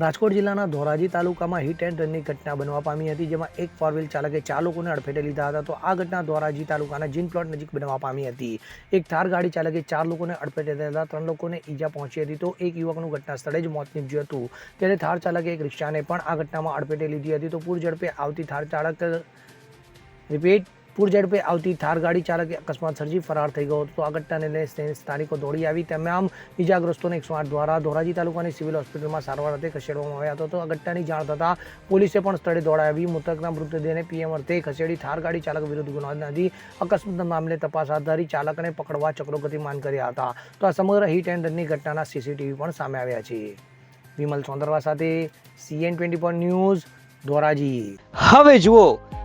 રાજકોટ જિલ્લાના ધોરાજી તાલુકામાં hit and રનની ઘટના બનવા પામી હતી, જેમાં એક ફોર વ્હીલ ચાલકે ચાર લોકોને અડફેટે લીધા હતા. તો આ ઘટના ધોરાજી તાલુકાના જીન પ્લોટ નજીક બનવા પામી હતી. એક થાર ગાડી ચાલકે ચાર લોકોને અડફેટે લીધા ત્રણ લોકોને ઈજા પહોંચી હતી. તો એક યુવકનું ઘટના સ્થળે જ મોત નીપજ્યું હતું. ત્યારે થાર ચાલકે એક રિક્ષાને પણ આ ઘટનામાં અડફેટે લીધી હતી. તો પૂર ઝડપે આવતી થાર ચાલક રિપીટ પૂર ઝડપે આવતી થાર ગાડી ચાલકે અકસ્માત સર્જી ફરાર થઈ ગયો હતો. આ ઘટનાને લઈને સ્થાનિકો દોડી આવી. તમામ ઇજાગ્રસ્તોને એકસો આઠ દ્વારા ધોરાજી તાલુકાની સિવિલ હોસ્પિટલમાં સારવાર અર્થે ખસેડવામાં આવ્યા હતા. આ ઘટનાની જાણ થતાં પોલીસે પણ સ્થળે દોડાવી મૃતકના મૃતદેહને પીએમ અર્થે ખસેડી થાર ગાડી ચાલક વિરુદ્ધ ગુનો નોંધી અકસ્માત મામલે તપાસ હાથ ધરી ચાલકને પકડવા ચક્રો ગતિમાન કર્યા હતા. તો આ સમગ્ર હિટ એન્ડ રનની ઘટનાના સીસીટીવી પણ સામે આવ્યા છે. વિમલ સોંદરવા સાથે સીએન ટ્વેન્ટી ન્યૂઝ ધોરાજી. હવે જુઓ